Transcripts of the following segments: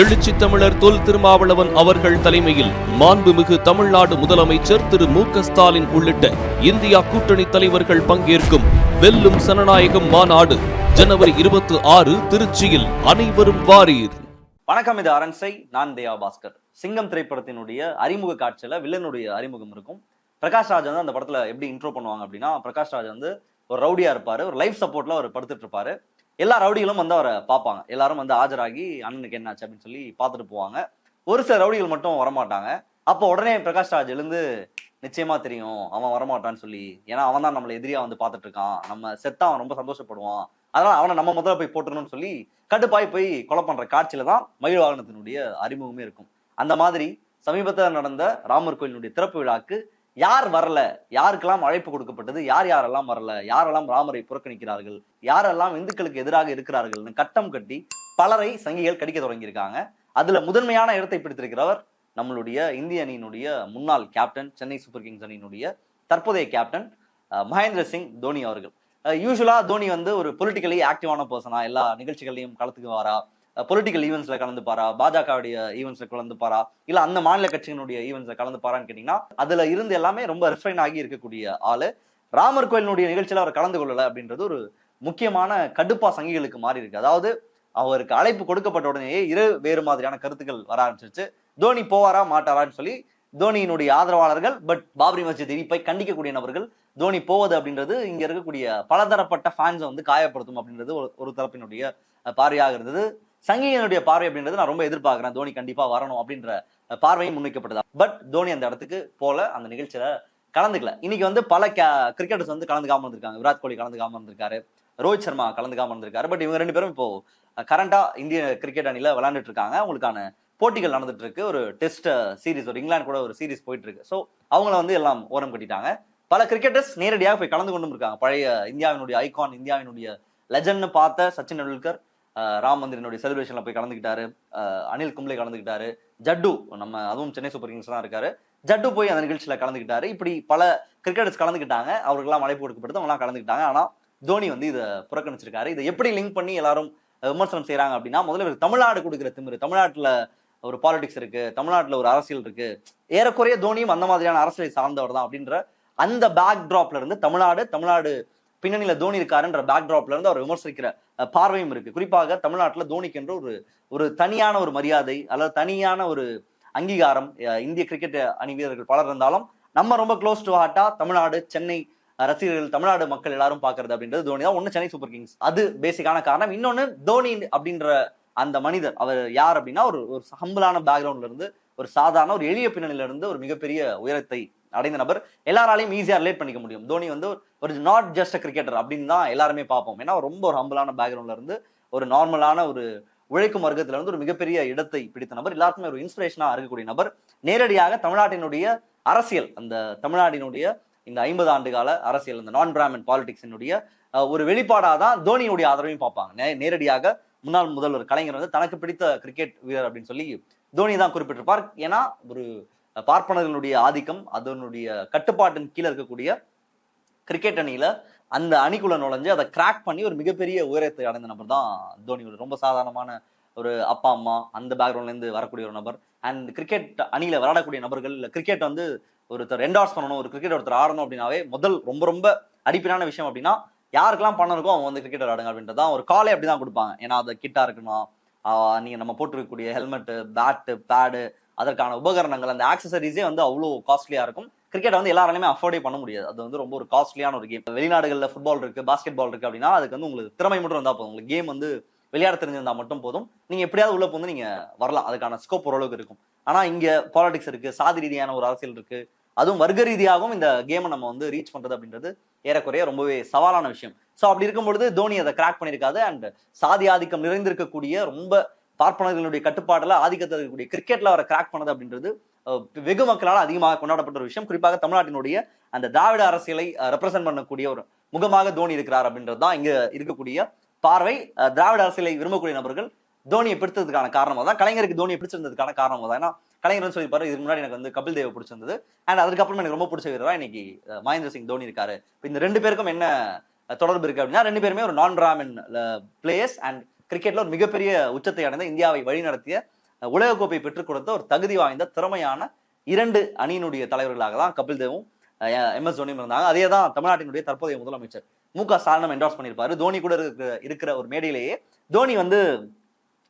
எழுச்சி தமிழர் தொல் திருமாவளவன் அவர்கள் தலைமையில் மாண்புமிகு தமிழ்நாடு முதலமைச்சர் திரு மு ஸ்டாலின் உள்ளிட்ட இந்தியா கூட்டணி தலைவர்கள் பங்கேற்கும் வெல்லும் சனநாயகம் மாநாடு ஜனவரி இருபத்தி ஆறு திருச்சியில் அனைவரும் வாரீர். வணக்கம் இது அரண்சை நான் தேவா பாஸ்கர். சிங்கம் திரைப்படத்தினுடைய அறிமுக காட்சியில வில்லனுடைய அறிமுகம் இருக்கும். பிரகாஷ் ராஜ் வந்து அந்த படத்துல எப்படி இன்ட்ரோ பண்ணுவாங்க அப்படின்னா பிரகாஷ் ராஜ் வந்து ஒரு ரவுடியா இருப்பாரு. ஒரு லைஃப் சப்போர்ட்ல அவர் படுத்துட்டு இருப்பாரு. எல்லா ரவுடிகளும் வந்து அவரை பார்ப்பாங்க. எல்லாரும் வந்து ஆஜராகி அண்ணனுக்கு என்னாச்சு? அப்படின்னு சொல்லி பார்த்துட்டு போவாங்க. ஒரு சில ரவுடிகள் மட்டும் வரமாட்டாங்க. அப்போ உடனே பிரகாஷ் ராஜ் எழுந்து நிச்சயமா தெரியும். அவன் வரமாட்டான்னு சொல்லி. ஏன்னா அவன் தான் நம்மளை எதிரியா வந்து பார்த்துட்டு இருக்கான். நம்ம செத்தா அவன் ரொம்ப சந்தோஷப்படுவான். அதனால அவனை நம்ம முதல்ல போய் போட்டுறணும்னு சொல்லி கடுப்பாய் போய் கொலை பண்ற காட்சியில தான் மயில் வாகனத்தினுடைய அறிமுகமே இருக்கும். அந்த மாதிரி சமீபத்தில் நடந்த ராமர் கோயிலினுடைய திறப்பு விழாக்கு யார் வரல? யாருக்கெல்லாம் அழைப்பு கொடுக்கப்பட்டது? யார் யாரெல்லாம் வரல? யாரெல்லாம் ராமரை புறக்கணிக்கிறார்கள்? யாரெல்லாம் இந்துக்களுக்கு எதிராக இருக்கிறார்கள்னு கட்டம் கட்டி பலரை சங்கிகள் கடிக்க தொடங்கியிருக்காங்க. அதுல முதன்மையான இடத்தை பிடித்திருக்கிறவர் நம்மளுடைய இந்திய அணியினுடைய முன்னாள் கேப்டன் சென்னை சூப்பர் கிங்ஸ் அணியினுடைய தற்போதைய கேப்டன் மகேந்திர சிங் தோனி அவர்கள். யூஸ்வலா தோனி வந்து ஒரு பொலிட்டிக்கலி ஆக்டிவான பர்சனா எல்லா நிகழ்ச்சிகள்லையும் கலந்துக்குவாரா பொலிட்டிக்கல் ஈவெண்ட்ஸ்ல கலந்துப்பாரா பாஜகவுடைய ஈவெண்ட்ஸ்ல கலந்துப்பாரா இல்ல அந்த மாநில கட்சியினுடைய ஈவெண்ட்ஸ்ல கலந்துப்பாரான்னு கேட்டீங்கன்னா அதுல இருந்து எல்லாமே ரொம்ப ரிஃபைன் ஆகி இருக்கக்கூடிய ஆளு ராமர் கோயிலினுடைய நிகழ்ச்சியில அவர் கலந்து கொள்ளல அப்படின்றது ஒரு முக்கியமான கடுப்பா சங்கிகளுக்கு மாறி இருக்கு. அதாவது அவருக்கு அழைப்பு கொடுக்கப்பட்ட உடனேயே இரு வேறு மாதிரியான கருத்துக்கள் வர ஆரம்பிச்சிருச்சு. தோனி போவாரா மாட்டாரான்னு சொல்லி தோனியினுடைய ஆதரவாளர்கள் பட் பாபரி மஸ்ஜித் இடிப்பை கண்டிக்கக்கூடிய நபர்கள் தோனி போவது அப்படின்றது இங்க இருக்கக்கூடிய பலதரப்பட்ட ஃபேன்ஸை வந்து காயப்படுத்தும் அப்படின்றது ஒரு- ஒரு தரப்பினுடைய பார்வையாக இருந்தது. சங்கிகளுடைய பார்வை அப்படின்றது நான் ரொம்ப எதிர்பார்க்கிறேன். தோனி கண்டிப்பா வரணும் அப்படின்ற பார்வையும் முன்வைக்கப்பட்டதா. பட் தோனி அந்த இடத்துக்கு போல அந்த நிகழ்ச்சியில கலந்துக்கல. இன்னைக்கு வந்து பல கிரிக்கெட்டர்ஸ் வந்து கலந்துக்காம இருந்திருக்காங்க. விராட் கோலி கலந்துக்காம இருந்திருக்காரு. ரோஹித் சர்மா கலந்துக்காம இருந்திருக்காரு. பட் இவங்க ரெண்டு பேரும் இப்போ கரண்டா இந்திய கிரிக்கெட் அணியில விளையாண்டுட்டு இருக்காங்க. அவங்களுக்கான போட்டிகள் நடந்துட்டு இருக்கு. ஒரு டெஸ்ட் சீரிஸ் ஒரு இங்கிலாந்து கூட ஒரு சீரிஸ் போயிட்டு இருக்கு. ஸோ அவங்கள வந்து எல்லாம் ஓரம் கட்டிட்டாங்க. பல கிரிக்கெட்டர்ஸ் நேரடியாக போய் கலந்து கொண்டும் இருக்காங்க. பழைய இந்தியாவினுடைய ஐகான் இந்தியாவினுடைய லெஜண்ட்னு பார்த்த சச்சின் டெண்டுல்கர் ராம் மந்திரனுடைய செலிப்ரேஷன்ல போய் கலந்துக்கிட்டாரு. அனில் கும்ளே கலந்துக்கிட்டாரு. ஜட்டு நம்ம அதுவும் சென்னை சூப்பர் கிங்ஸ் தான் இருக்காரு. ஜட்டு போய் அந்த நிகழ்ச்சியில கலந்துக்கிட்டாரு. இப்படி பல கிரிக்கெட்டர்ஸ் கலந்துக்கிட்டாங்க. அவருக்கெல்லாம் அழைப்பு கொடுக்கப்பட்டு அவங்களாம் கலந்துக்கிட்டாங்க. ஆனா தோனி வந்து இதை புறக்கணிச்சிருக்காரு. இதை எப்படி லிங்க் பண்ணி எல்லாரும் விமர்சனம் செய்கிறாங்க அப்படின்னா முதல்ல இவர் தமிழ்நாடு கொடுக்குற திமிரு. தமிழ்நாட்டுல ஒரு பாலிடிக்ஸ் இருக்கு. தமிழ்நாட்டுல ஒரு அரசியல் இருக்கு. ஏறக்குறைய தோனியும் அந்த மாதிரியான அரசியலை சார்ந்தவர் தான் அப்படின்ற அந்த பேக் டிராப்ல இருந்து தமிழ்நாடு தமிழ்நாடு பின்னணியில தோனி இருக்காருன்ற பேக்ட்ராப்ல இருந்து அவர் விமர்சிக்கிற பார்வையும் இருக்கு. குறிப்பாக தமிழ்நாட்டுல தோனிக்கின்ற ஒரு ஒரு தனியான ஒரு மரியாதை அல்லது தனியான ஒரு அங்கீகாரம் இந்திய கிரிக்கெட் அணி வீரர்கள் பலர் இருந்தாலும் நம்ம ரொம்ப க்ளோஸ் டு ஹார்ட்டா தமிழ்நாடு சென்னை ரசிகர்கள் தமிழ்நாடு மக்கள் எல்லாரும் பாக்குறது அப்படின்றது தோனி தான். ஒன்னு சென்னை சூப்பர் கிங்ஸ். அது பேசிக்கான காரணம். இன்னொன்னு தோனி அப்படின்ற அந்த மனிதர் அவர் யார் அப்படின்னா ஒரு ஒரு ஹம்பிளான பேக்ரவுண்ட்ல இருந்து ஒரு சாதாரண ஒரு எளிய பின்னணியில இருந்து ஒரு மிகப்பெரிய உயரத்தை அடைந்த நபர் எல்லாராலையும் ஈஸியாக ரிலேட் பண்ணிக்க முடியும். தோனி வந்து ஒரு நாட் ஜஸ்ட் அ கிரிக்கெட்டர் அப்படின்னு தான் எல்லாருமே பார்ப்போம். ஏன்னா ரொம்ப ஒரு ஹம்பிளான பேக்ரவுண்ட்ல இருந்து ஒரு நார்மலான ஒரு உழைக்கும் வர்க்கத்துல இருந்து ஒரு மிகப்பெரிய இடத்தை பிடித்த நபர் எல்லாருக்குமே ஒரு இன்ஸ்பிரேஷனாக இருக்கக்கூடிய நபர். நேரடியாக தமிழ்நாட்டினுடைய அரசியல் அந்த தமிழ்நாட்டினுடைய இந்த ஐம்பது ஆண்டு கால அரசியல் இந்த நான் பிராமின் பாலிடிக்ஸினுடைய ஒரு வெளிப்பாடாக தான் தோனியுடைய ஆதரவையும் பார்ப்பாங்க. நே- நேரடியாக முன்னாள் முதல்வர் கலைஞர் வந்து தனக்கு பிடித்த கிரிக்கெட் வீரர் அப்படின்னு சொல்லி தோனி தான் குறிப்பிட்டிருப்பார். ஏன்னா ஒரு பார்ப்பனர்களுடைய ஆதிக்கம் அதனுடைய கட்டுப்பாட்டின் கீழே இருக்கக்கூடிய கிரிக்கெட் அணியில அந்த அணிக்குள்ள நுழைஞ்சு அதை கிராக் பண்ணி ஒரு மிகப்பெரிய உயரத்தை அடைந்த நபர் தான் தோனி. ஒரு ரொம்ப சாதாரணமான ஒரு அப்பா அம்மா அந்த பேக்ரவுண்ட்லேருந்து வரக்கூடிய ஒரு நபர். அண்ட் கிரிக்கெட் அணியில விளையாடக்கூடிய நபர்கள் இல்லை கிரிக்கெட் வந்து ஒருத்தர் ரெண்டார்ஸ் பண்ணணும் ஒரு கிரிக்கெட் ஒருத்தர் ஆடணும் அப்படின்னாவே முதல் ரொம்ப ரொம்ப அடிப்படையான விஷயம் அப்படின்னா யாருக்கெல்லாம் பணம் இருக்கோ அவங்க வந்து கிரிக்கெட் ஆடுங்க அப்படின்றதான் ஒரு காலே அப்படிதான் கொடுப்பாங்க. ஏன்னா அது கிட்டா இருக்கணும். நீங்கள் நீங்க நம்ம போட்டிருக்கக்கூடிய ஹெல்மெட்டு பேட்டு பேடு அதற்கான உபகரணங்கள் அந்த ஆக்சசரிஸே வந்து அவ்வளோ காஸ்ட்லியாக இருக்கும். கிரிக்கெட் வந்து எல்லாராலையுமே அஃபோர்டே பண்ண முடியாது. அது வந்து ரொம்ப ஒரு காஸ்ட்லியான ஒரு கேம் வெளிநாடுகளில் ஃபுட்பால் இருக்குது பாஸ்கெட் பால் இருக்குது அப்படின்னா அதுக்கு வந்து உங்களுக்கு திறமை மட்டும் இருந்தால் போதும். உங்களுக்கு கேம் வந்து விளையாட தெரிஞ்சிருந்தால் மட்டும் போதும். நீங்கள் எப்படியாவது உள்ளே வந்து நீங்கள் வரலாம். அதுக்கான ஸ்கோப் ஓரளவுக்கு இருக்கும். ஆனால் இங்கே பாலிடிக்ஸ் இருக்குது சாதி ரீதியான ஒரு அரசியல் இருக்குது அதுவும் வர்க்க ரீதியாகவும் இந்த கேமை நம்ம வந்து ரீச் பண்ணுறது அப்படின்றது ஏறக்குறைய ரொம்பவே சவாலான விஷயம். ஸோ அப்படி இருக்கும் பொழுது தோனி அதை கிராக் பண்ணியிருக்காது. அண்ட் சாதி ஆதிக்கம் நிறைந்திருக்கக்கூடிய ரொம்ப பார்ப்பனர்களுடைய கட்டுப்பாடுல ஆதிக்கத்தில் இருக்கக்கூடிய கிரிக்கெட்ல அவரை கிராக் பண்ணது அப்படின்றது வெகு மக்களால் அதிகமாக கொண்டாடப்பட்ட ஒரு விஷயம். குறிப்பாக தமிழ்நாட்டினுடைய அந்த திராவிட அரசியலை ரெப்ரசென்ட் பண்ணக்கூடிய ஒரு முகமாக தோனி இருக்கிறார் அப்படின்றது தான் இங்கே இருக்கக்கூடிய பார்வை. திராவிட அரசியலை விரும்பக்கூடிய நபர்கள் தோனியை பிடித்ததுக்கான காரணமாக தான் கலைஞருக்கு தோனியை பிடிச்சிருந்ததுக்கான காரணமாக தான் ஏன்னா கலைஞர் சொல்லியிருப்பாரு இதுக்கு முன்னாடி எனக்கு வந்து கபில் தேவ் பிடிச்சிருந்தது. அண்ட் அதுக்கப்புறம் எனக்கு ரொம்ப பிடிச்ச வீரரா இன்னைக்கு மகேந்திர சிங் தோனி இருக்காரு. இப்போ இந்த ரெண்டு பேருக்கும் என்ன தொடர்பு இருக்கு அப்படின்னா ரெண்டு பேருமே ஒரு நான் ராமன் பிளேயர்ஸ் அண்ட் கிரிக்கெட்ல ஒரு மிகப்பெரிய உச்சத்தை அடைந்த இந்தியாவை வழிநடத்திய உலகக்கோப்பை பெற்றுக் கொடுத்த ஒரு தகுதி வாய்ந்த திறமையான இரண்டு அணியினுடைய தலைவர்களாக தான் கபில் தேவும் எம் எஸ் தோனியும் இருந்தாங்க. அதே தான் தமிழ்நாட்டினுடைய தற்போதைய முதலமைச்சர் மு க ஸ்டாலினும் என்டார்ஸ் பண்ணியிருப்பாரு. தோனி கூட இருக்கிற இருக்கிற ஒரு மேடையிலேயே தோனி வந்து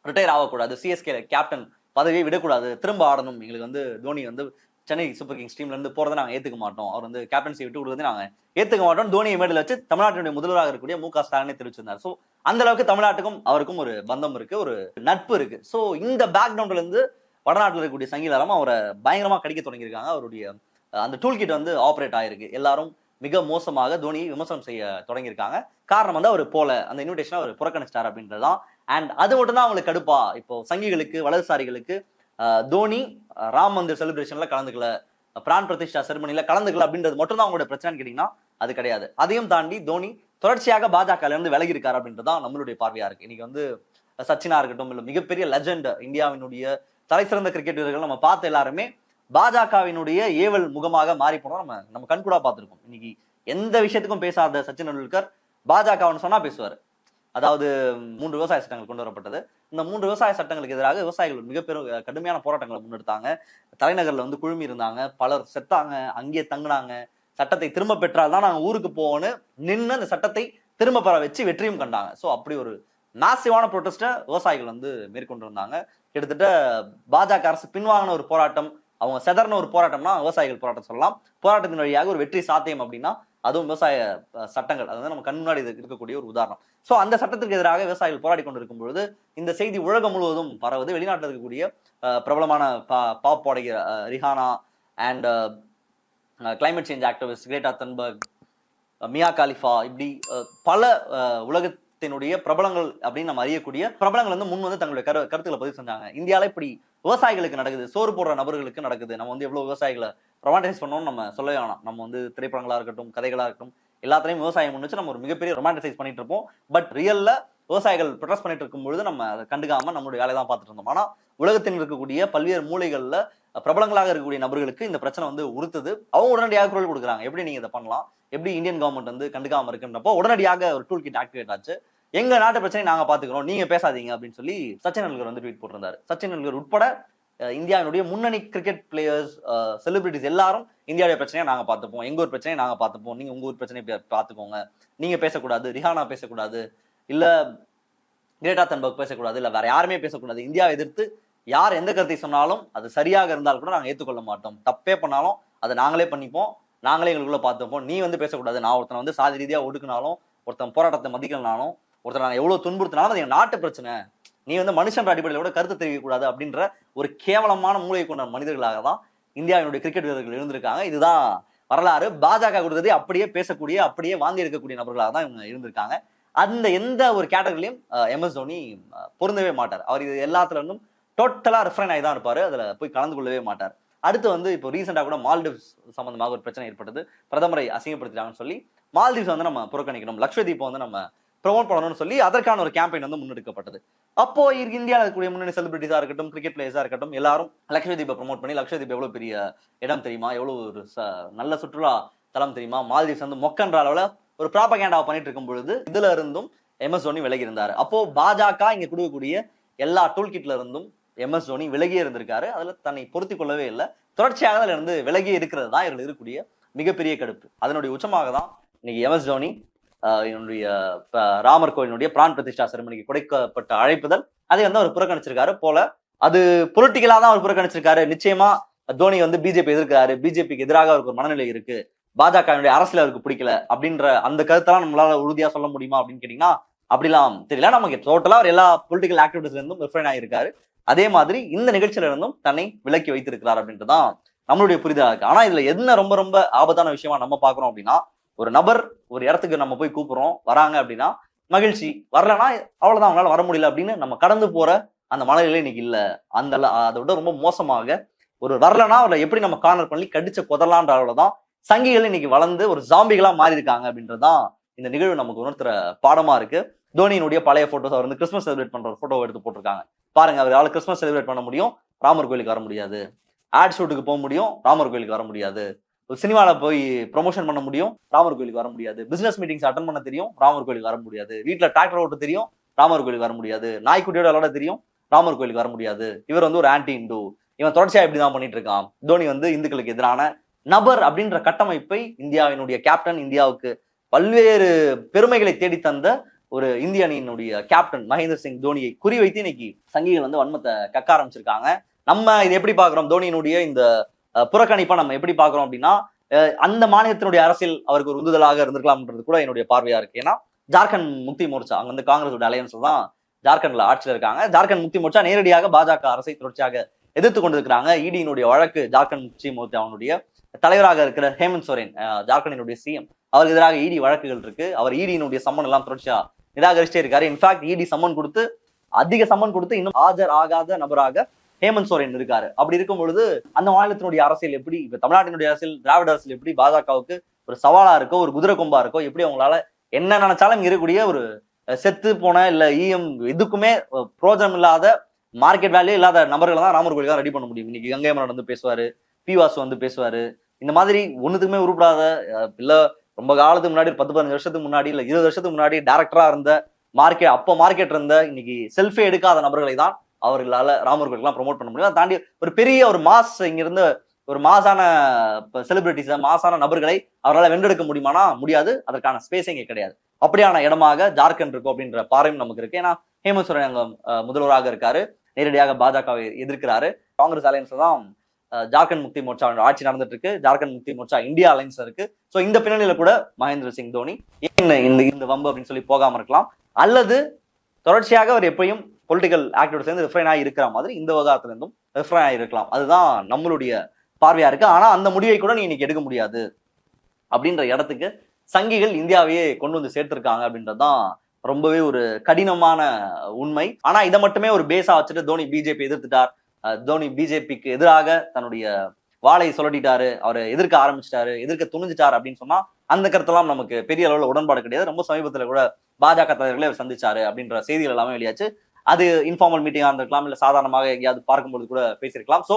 ரிட்டையர் ஆகக்கூடாது. சிஎஸ்கே கேப்டன் பதவியை விடக்கூடாது. திரும்ப ஆடணும். எங்களுக்கு வந்து தோனி வந்து சென்னை சூப்பர் கிங்ஸ் டீம்ல இருந்து போறதை நாங்கள் ஏத்துக்க மாட்டோம். அவர் வந்து கேப்டன்சி விட்டு கொடுத்ததை நாங்கள் ஏத்துக்க மாட்டோம். தோனியை மேடல் வச்சு தமிழ்நாட்டினுடைய முதல்வராக இருக்கக்கூடிய மு க ஸ்டாலினை தெரிவிச்சிருந்தார். ஸோ அந்த அளவுக்கு தமிழ்நாட்டுக்கும் அவருக்கும் ஒரு பந்தம் இருக்கு ஒரு நட்பு இருக்கு. ஸோ இந்த பேக்ரவுண்ட்ல இருந்து வடநாட்டில் இருக்கக்கூடிய சங்கீதாரம் அவரை பயங்கரமா கடிக்க தொடங்கியிருக்காங்க. அவருடைய அந்த டூல் கிட் வந்து ஆப்ரேட் ஆயிருக்கு. எல்லாரும் மிக மோசமாக தோனியை விமர்சனம் செய்ய தொடங்கியிருக்காங்க. காரணம் வந்து அவர் போல அந்த இன்விடேஷனை அவர் புறக்கணிச்சிட்டார் அப்படின்றதான் அண்ட் அது மட்டும் தான் அவங்களுக்கு கடுப்பா. இப்போ சங்கிகளுக்கு வலதுசாரிகளுக்கு தோனி ராம் மந்திர் செலிப்ரேஷன்ல கலந்துக்கல. பிரான் பிரதிஷ்டா செரிமனில கலந்துக்கல அப்படின்றது மட்டும் தான் அவங்களோட பிரச்சனைன்னு கேட்டீங்கன்னா அது கிடையாது. அதையும் தாண்டி தோனி தொடர்ச்சியாக பாஜக இருந்து விலகி இருக்காரு அப்படின்றது தான் நம்மளுடைய பார்வையா இருக்கு. இன்னைக்கு வந்து சச்சினா இருக்கட்டும் இல்லை மிகப்பெரிய லெஜண்ட் இந்தியாவினுடைய தலை சிறந்த கிரிக்கெட் வீரர்கள் நம்ம பார்த்த எல்லாருமே பாஜகவினுடைய ஏவல் முகமாக மாறி போனோம் நம்ம நம்ம கண்கூடா பார்த்துருக்கோம் இன்னைக்கு எந்த விஷயத்துக்கும் பேசாத சச்சின் டெண்டுல்கர் பாஜகன்னு சொன்னா பேசுவார். அதாவது மூன்று விவசாய சட்டங்கள் கொண்டு வரப்பட்டது. இந்த மூன்று விவசாய சட்டங்களுக்கு எதிராக விவசாயிகள் மிகப்பெரும் கடுமையான போராட்டங்களை முன்னெடுத்தாங்க. தலைநகர்ல வந்து குழுமி இருந்தாங்க. பலர் செத்தாங்க. அங்கேயே தங்கினாங்க. சட்டத்தை திரும்ப பெற்றால் தான் நாங்கள் ஊருக்கு போவோன்னு நின்று அந்த சட்டத்தை திரும்ப பெற வச்சு வெற்றியும் கண்டாங்க. ஸோ அப்படி ஒரு மேசிவான ப்ரொட்டஸ்ட்டை விவசாயிகள் வந்து மேற்கொண்டு இருந்தாங்க கிட்டத்தட்ட பாஜக அரசு பின்வாங்கின ஒரு போராட்டம் அவங்க செதறின ஒரு போராட்டம்னா விவசாயிகள் போராட்டம் சொல்லலாம். போராட்டத்தின் வழியாக ஒரு வெற்றி சாத்தியம் அப்படின்னா அதுவும் விவசாய சட்டங்கள். அது வந்து நம்ம கண் முன்னாடி இருக்கக்கூடிய ஒரு உதாரணம். ஸோ அந்த சட்டத்திற்கு எதிராக விவசாயிகள் போராடி கொண்டிருக்கும் பொழுது இந்த செய்தி உலகம் முழுவதும் பரவுது. வெளிநாட்டில் இருக்கக்கூடிய பிரபலமான பா pop Rihanna and climate change activist Greta Thunberg Mia Khalifa இப்படி பல உலக உலகத்தினுடைய பிரபலங்கள் அப்படின்னு நம்ம அறியக்கூடிய பிரபலங்கள் வந்து முன் வந்து தங்களுடைய கரு கருத்துக்களை பதிவு செஞ்சாங்க. இந்தியால இப்படி விவசாயிகளுக்கு நடக்குது சோறு போடுற நபர்களுக்கு நடக்குது. நம்ம வந்து எவ்வளவு விவசாயிகளை ரொமான்டைஸ் பண்ணோம்னு நம்ம சொல்லவே வேணாம். நம்ம வந்து திரைப்படங்களா இருக்கட்டும் கதைகளா இருக்கட்டும் எல்லாத்துலையும் விவசாயம் வச்சு நம்ம ஒரு மிகப்பெரிய ரொமான்டைசைஸ் பண்ணிட்டு இருப்போம். பட் ரியல்ல விவசாயிகள் ப்ரொடெஸ்ட் பண்ணிட்டு இருக்கும் பொழுது நம்ம அதை கண்டுக்காம நம்மளுடைய வேலையை தான் பார்த்துட்டு இருந்தோம். ஆனா உலகத்தில் இருக்கக்கூடிய பல்வேறு மூலைகள்ல பிரபலங்களாக இருக்கக்கூடிய நபர்களுக்கு இந்த பிரச்சனை வந்து உறுத்துது. அவங்க உடனடியாக குரல் கொடுக்குறாங்க. எப்படி நீங்க இதை பண்ணலாம்? எப்படி இந்தியன் கவர்மெண்ட் வந்து கண்டுக்காம இருக்குன்றப்போ உடனடியாக ஒரு டூல் கிட் ஆக்டிவேட் ஆச்சு. எங்க நாட்டு பிரச்சனை நாங்க பாத்துக்கிறோம். நீங்க பேசாதீங்க அப்படின்னு சொல்லி சச்சின் டெண்டுல்கர் வந்து ட்வீட் போட்டிருந்தாரு. சச்சின் டெண்டுல்கர் உட்பட இந்தியாவினுடைய முன்னணி கிரிக்கெட் பிளேயர்ஸ் செலிபிரிட்டிஸ் எல்லாரும் இந்தியாவுடைய பிரச்சனையை நாங்க பார்த்துப்போம். எங்க ஊர் பிரச்சனையை நாங்க பார்த்துப்போம். நீங்க உங்க ஊர் பிரச்சனையை பார்த்துக்கோங்க. நீங்க பேசக்கூடாது. ரிஹானா பேசக்கூடாது. இல்ல கிரேட்டா தன்பர்க் பேசக்கூடாது. இல்ல வேற யாருமே பேசக்கூடாது. இந்தியாவை எதிர்த்து யார் எந்த கருத்தை சொன்னாலும் அது சரியாக இருந்தால் கூட நாங்க ஏற்றுக்கொள்ள மாட்டோம். தப்பே பண்ணாலும் அதை நாங்களே பண்ணிப்போம். நாங்களே எங்களுக்குள்ள பார்த்துப்போம். நீ வந்து பேசக்கூடாது. நான் ஒருத்தனை வந்து சாதி ரீதியா ஒடுக்குனாலும் ஒருத்தன் போராட்டத்தை மதிக்கலனாலும் ஒருத்தர் நாங்கள் எவ்வளோ துன்புறுத்தினாலும் அது எங்கள் நாட்டு பிரச்சனை. நீ வந்து மனுஷன் அடிப்படையில் கூட கருத்து தெரிவிக்கக்கூடாது அப்படின்ற ஒரு கேவலமான மூளையை கொண்ட மனிதர்களாக தான் இந்தியாவினுடைய கிரிக்கெட் வீரர்கள் இருந்திருக்காங்க. இதுதான் வரலாறு. பாஜக கொடுத்தது அப்படியே பேசக்கூடிய அப்படியே வாங்கி இருக்கக்கூடிய நபர்களாக தான் இவங்க இருந்திருக்காங்க. அந்த எந்த ஒரு கேட்டகரிலையும் எம்எஸ் தோனி பொருந்தவே மாட்டார். அவர் இது எல்லாத்துல இருந்தும் டோட்டலா ரெஃபரன் ஆகி தான் இருப்பார். அதில் போய் கலந்து கொள்ளவே மாட்டார். அடுத்து வந்து இப்போ ரீசெண்டாக கூட மால்டிவ்ஸ் சம்மந்தமாக ஒரு பிரச்சனை ஏற்பட்டது. பிரதமரை அசிங்கப்படுத்திட்டாங்கன்னு சொல்லி மால்தீவ்ஸ் வந்து நம்ம புறக்கணிக்கணும். லக்ஷதீப் வந்து நம்ம ப்ரொமோட் பண்ணணும்னு சொல்லி அதற்கான ஒரு கேம்பெயின் வந்து முன்னெடுக்கப்பட்டது. அப்போ இந்தியாவில் இருக்கக்கூடிய முன்னணி செலிபிரிட்டிஸா இருக்கட்டும் கிரிக்கெட் பிளேயர்ஸா இருக்கட்டும் எல்லாரும் லக்ஷதீப்பை ப்ரொமோட் பண்ணி லக்ஷதீப் எவ்வளவு பெரிய இடம் தெரியுமா? எவ்வளவு ஒரு ச- நல்ல சுற்றுலா தலம் தெரியுமா? மால்தீவ்ஸ் வந்து மொக்கன்ற அளவுல ஒரு ப்ராபகேண்டாவை பண்ணிட்டு இருக்கும் பொழுது இதுல இருந்தும் எம்எஸ் தோனி விலகி இருந்தாரு. அப்போ பாஜக இங்க கொடுக்கக்கூடிய எல்லா டூல் கிட்ல இருந்தும் எம்எஸ் தோனி விலகியே இருந்திருக்காரு. அதுல தன்னை பொருத்தி கொள்ளவே இல்லை. தொடர்ச்சியாக அதுல இருந்து விலகி இருக்கிறது தான் இவர்கள் இருக்கக்கூடிய மிகப்பெரிய கடுப்பு அதனுடைய உச்சமாக தான் இன்னைக்கு எம்எஸ் தோனி என்னுடைய ராமர் கோயிலுடைய பிரான் பிரதிஷ்டா செரமனிக்கு கொடுக்கப்பட்ட அழைப்புதல். அதை வந்து அவர் புறக்கணிச்சிருக்காரு போல. அது பொலிட்டிக்கலா தான் அவர் புறக்கணிச்சிருக்காரு. நிச்சயமா தோனி வந்து பிஜேபி எதிர்க்கிறாரு. பிஜேபிக்கு எதிராக அவருக்கு ஒரு மனநிலை இருக்கு. பாஜகவினுடைய அரசியல் அவருக்கு பிடிக்கல அப்படின்ற அந்த கருத்தெல்லாம் நம்மளால உறுதியா சொல்ல முடியுமா அப்படின்னு கேட்டீங்கன்னா அப்படிலாம் தெரியல. நமக்கு டோட்டலா அவர் எல்லா பொலிட்டிக்கல் ஆக்டிவிட்டிஸ்ல இருந்தும் ரிஃபைன் ஆயிருக்காரு. அதே மாதிரி இந்த நிகழ்ச்சியில இருந்தும் தன்னை விலக்கி வைத்திருக்கிறார் அப்படின்றதான் நம்மளுடைய புரிதலா இருக்கு. ஆனா இதுல என்ன ரொம்ப ரொம்ப ஆபத்தான விஷயமா நம்ம பாக்குறோம் அப்படின்னா ஒரு நபர் ஒரு இடத்துக்கு நம்ம போய் கூப்பிடுறோம் வராங்க அப்படின்னா மகிழ்ச்சி. வரலன்னா அவ்வளவுதான் அவங்களால வர முடியல அப்படின்னு நம்ம கடந்து போற அந்த மனநிலை இன்னைக்கு இல்ல. அந்த அள- அதை விட ரொம்ப மோசமாக ஒரு வரலன்னா அவரை எப்படி நம்ம கார்னர் பண்ணி கடிச்ச குதறலான்ற அளவுலதான் சங்கிகள் இன்னைக்கு வளர்ந்து ஒரு ஜாம்பிகளா மாறி இருக்காங்க அப்படின்றதான் இந்த நிகழ்வு நமக்கு உணர்த்துற பாடமா இருக்கு. தோனியினுடைய பழைய போட்டோஸ் அவர் வந்து கிறிஸ்மஸ் செலிப்ரேட் பண்ற போட்டோவை எடுத்து போட்டிருக்காங்க. பாருங்க அவரால் கிறிஸ்மஸ் செலிப்ரேட் பண்ண முடியும்? ராமர் கோயிலுக்கு வர முடியாது. ஆட் ஷூட்டுக்கு போக முடியும்? ராமர் கோயிலுக்கு வர முடியாது. சினிமாவில் போய் ப்ரொமோஷன் பண்ண முடியும். ராமர் கோயிலுக்கு வர முடியாது. பிசினஸ் மீட்டிங்ஸ் அட்டன் பண்ண தெரியும். ராமர் கோயிலுக்கு வர முடியாது. வீட்டில் டிராக்டர் ஓட்ட தெரியும். ராமர் கோயிலுக்கு வர முடியாது. நாய்க்குட்டியோட விளாட தெரியும். ராமர் கோயிலுக்கு வர முடியாது. இவர் வந்து ஒரு ஆன்டி இந்து இவன் தொடர்ச்சியாக இப்படி தான் பண்ணிட்டு இருக்கான். தோனி வந்து இந்துக்களுக்கு எதிரான நபர் அப்படின்ற கட்டமைப்பை இந்தியாவினுடைய கேப்டன் இந்தியாவுக்கு பல்வேறு பெருமைகளை தேடி தந்த ஒரு இந்திய அணியினுடைய கேப்டன் மகேந்திர சிங் தோனியை குறிவைத்து இன்னைக்கு சங்கிகள் வந்து வன்மத்தை கக்க ஆரம்பிச்சிருக்காங்க. நம்ம இது எப்படி பாக்குறோம் தோனியினுடைய இந்த புறக்கணிப்பா நம்ம எப்படி பாக்குறோம் அப்படின்னா அந்த மாநிலத்தினுடைய அரசியல் அவருக்கு ஒரு உந்துதலாக இருந்திருக்கலாம்ன்றது கூட என்னுடைய பார்வையா இருக்கு. ஏன்னா ஜார்க்கண்ட் முக்தி மோர்ச்சா அங்க வந்து காங்கிரஸோட அலையன்ஸ் தான் ஜார்க்கண்ட்ல ஆட்சியில் இருக்காங்க. ஜார்க்கண்ட் முக்தி மோர்ச்சா நேரடியாக பாஜக அரசை தொடர்ச்சியாக எதிர்த்து கொண்டிருக்கிறாங்க. இடியினுடைய வழக்கு ஜார்க்கண்ட் முக்தி மோர்ச்சாவுடைய தலைவராக இருக்கிற ஹேமந்த் சோரன் ஜார்க்கண்டினுடைய சிஎம் அவருக்கு எதிராக இடி வழக்குகள் இருக்கு. அவர் இடியினுடைய சம்மன் எல்லாம் தொடர்ச்சியா நிராகரிச்சிட்டே இருக்காரு. இன்ஃபேக்ட் இடி சம்மன் கொடுத்து அதிக சம்மன் கொடுத்து இன்னும் ஆஜர் ஆகாத நபராக ஹேமந்த் சோரன் இருக்காரு. அப்படி இருக்கும் பொழுது அந்த மாநிலத்தினுடைய அரசியல் எப்படி இப்ப தமிழ்நாட்டினுடைய அரசியல் திராவிட அரசியல் எப்படி பாஜகவுக்கு ஒரு சவாலா இருக்கோ ஒரு குதிரை கொம்பா இருக்கோ எப்படி அவங்களால என்ன நினைச்சாலும் இருக்கக்கூடிய ஒரு செத்து போன இல்ல ஈஎம் எதுக்குமே பிரோஜனம் இல்லாத மார்க்கெட் வேல்யூ இல்லாத நபர்களை தான் ராமர் கோயிலுக்காக ரெடி பண்ண முடியும். இன்னைக்கு கங்கை மரன் வந்து பேசுவாரு பி வாசு வந்து பேசுவாரு. இந்த மாதிரி ஒண்ணுத்துக்குமே உருப்படாத இல்லை இல்ல ரொம்ப காலத்துக்கு முன்னாடி பத்து பதினஞ்சு வருஷத்துக்கு முன்னாடி இல்ல இருபது வருஷத்துக்கு முன்னாடி டேரக்டரா இருந்த மார்க்கெட் அப்போ மார்க்கெட் இருந்த இன்னைக்கு செல்ஃபே எடுக்காத நபர்களை தான் அவர்களால ராமர் கோயிலுக்குலாம் ப்ரமோட் பண்ண முடியும். தாண்டி ஒரு பெரிய ஒரு மாஸ் இங்கிருந்து ஒரு மாசான செலிபிரிட்டிஸ் மாசான நபர்களை அவரால் வென்றெடுக்க முடியுமானா? முடியாது. அதற்கான ஸ்பேஸ் இங்கே கிடையாது. அப்படியான இடமாக ஜார்க்கண்ட் இருக்கும் அப்படின்ற பாறையும் நமக்கு இருக்கு. ஏன்னா ஹேமந்த் சோரன் அங்க முதல்வராக இருக்காரு. நேரடியாக பாஜகவை எதிர்க்கிறாரு. காங்கிரஸ் அலையன்ஸ் தான் ஜார்க்கண்ட் முக்தி மோர்ச்சா ஆட்சி நடந்துட்டு இருக்கு. ஜார்க்கண்ட் முக்தி மோர்ச்சா இந்தியா அலைன்ஸ் இருக்கு. ஸோ இந்த பின்னணியில கூட மகேந்திர சிங் தோனி ஏன் இந்த இந்த வம்பு அப்படின்னு சொல்லி போகாம இருக்கலாம். அல்லது தொடர்ச்சியாக அவர் எப்பயும் பொலிட்டிக்கல் ஆக்டிவிட்டிஸ் சேர்ந்து ரிஃபைன் ஆகி இருக்கிற மாதிரி இந்த விவகாரத்துல இருந்தும் ரிஃபைன் ஆகி இருக்கலாம். அதுதான் நம்மளுடைய பார்வையா இருக்கு. ஆனா அந்த முடிவை கூட நீ இன்னைக்கு எடுக்க முடியாது. அப்படின்ற இடத்துக்கு சங்கிகள் இந்தியாவையே கொண்டு வந்து சேர்த்திருக்காங்க அப்படின்றதுதான் ரொம்பவே ஒரு கடினமான உண்மை. ஆனா இதை மட்டுமே ஒரு பேஸா வச்சுட்டு தோனி பிஜேபி எதிர்த்துட்டார். தோனி பிஜேபிக்கு எதிராக தன்னுடைய வாளை சொல்லட்டிட்டாரு அவரை எதிர்க்க ஆரம்பிச்சிட்டாரு. எதிர்க்க துணிஞ்சிட்டார் அப்படின்னு சொன்னா அந்த கருத்தெல்லாம் நமக்கு பெரிய அளவுல உடன்பாடு கிடையாது. ரொம்ப சமீபத்துல கூட பாஜக தலைவர்களே அவர் சந்திச்சாரு அப்படின்ற செய்திகள் எல்லாமே வெளியாச்சு. அது இன்ஃபார்மல் மீட்டிங்காக இருந்திருக்கலாம் இல்லை சாதாரணமாக எங்கேயாவது பார்க்கும்போது கூட பேசியிருக்கலாம். ஸோ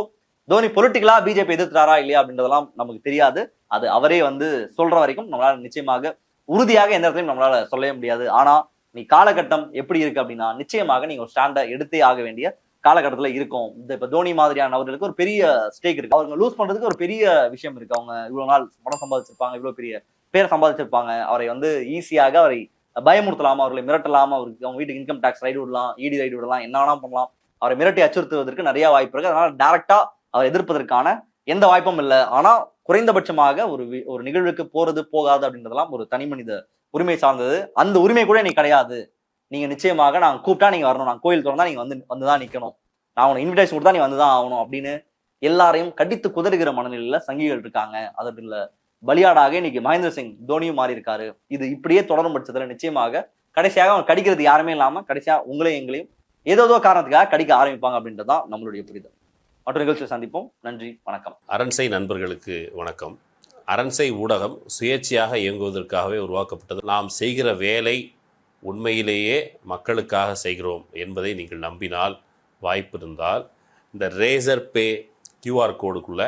தோனி பொலிட்டிக்கலா பிஜேபி எதிர்த்தாரா இல்லையா அப்படின்றதெல்லாம் நமக்கு தெரியாது. அது அவரே வந்து சொல்ற வரைக்கும் நம்மளால நிச்சயமாக உறுதியாக எந்த இடத்துலையும் நம்மளால சொல்லவே முடியாது. ஆனா நீ காலகட்டம் எப்படி இருக்கு அப்படின்னா நிச்சயமாக நீங்க ஒரு ஸ்டாண்டை எடுத்தே ஆக வேண்டிய காலகட்டத்துல இருக்கும். இந்த இப்ப தோனி மாதிரியான அவர்களுக்கு ஒரு பெரிய ஸ்டேக் இருக்கு. அவங்க லூஸ் பண்றதுக்கு ஒரு பெரிய விஷயம் இருக்கு. அவங்க இவ்வளவு நாள் பணம் சம்பாதிச்சிருப்பாங்க இவ்வளவு பெரிய பேரை சம்பாதிச்சிருப்பாங்க. அவரை வந்து ஈஸியாக அவரை பயமுறுத்தலாம் அவர்களை மிரட்டலாம் அவருக்கு அவங்க வீட்டுக்கு இன்கம் டாக்ஸ் ரைடு விடலாம் இடி ரைடு விடலாம் என்ன வேணா பண்ணலாம். அவரை மிரட்டி அச்சுறுத்துவதற்கு நிறைய வாய்ப்பு இருக்கு. அதனால டேரக்டா அவர் எதிர்ப்பதற்கான எந்த வாய்ப்பும் இல்லை. ஆனா குறைந்தபட்சமாக ஒரு ஒரு நிகழ்வுக்கு போறது போகாது அப்படின்றதெல்லாம் ஒரு தனி மனித உரிமை சார்ந்தது. அந்த உரிமை கூட நீ கிடையாது. நீங்க நிச்சயமாக நான் கூப்பிட்டா நீங்க வரணும். நான் கோயில் திறந்தா நீங்க வந்து வந்துதான் நிக்கணும். நான் உனக்கு இன்விடேஷன் கொடுத்தா நீ வந்துதான் ஆகணும் அப்படின்னு எல்லாரையும் கடித்து குதறுகிற மனநிலையில சங்கிகள் இருக்காங்க. அதுல பலியாடாக இன்னைக்கு மகேந்திர சிங் தோனியும் மாறி இருக்காரு இது இப்படியே தொடரும் பட்சத்துல நிச்சயமாக கடைசியாக அவன் கடிக்கிறது யாருமே இல்லாம கடைசியா உங்களையும் எங்களையும் ஏதோ ஏதோ காரணத்துக்காக கடிக்க ஆரம்பிப்பாங்க அப்படின்றதான் நம்மளுடைய புரிதல். மற்ற நிகழ்ச்சியை சந்திப்போம். நன்றி வணக்கம். அரண்சை நண்பர்களுக்கு வணக்கம். அரண்சை ஊடகம் சுயேட்சையாக இயங்குவதற்காகவே உருவாக்கப்பட்டது. நாம் செய்கிற வேலை உண்மையிலேயே மக்களுக்காக செய்கிறோம் என்பதை நீங்கள் நம்பினால் வாய்ப்பு இருந்தால் இந்த ரேசர் பே கியூஆர் கோடுக்குள்ளே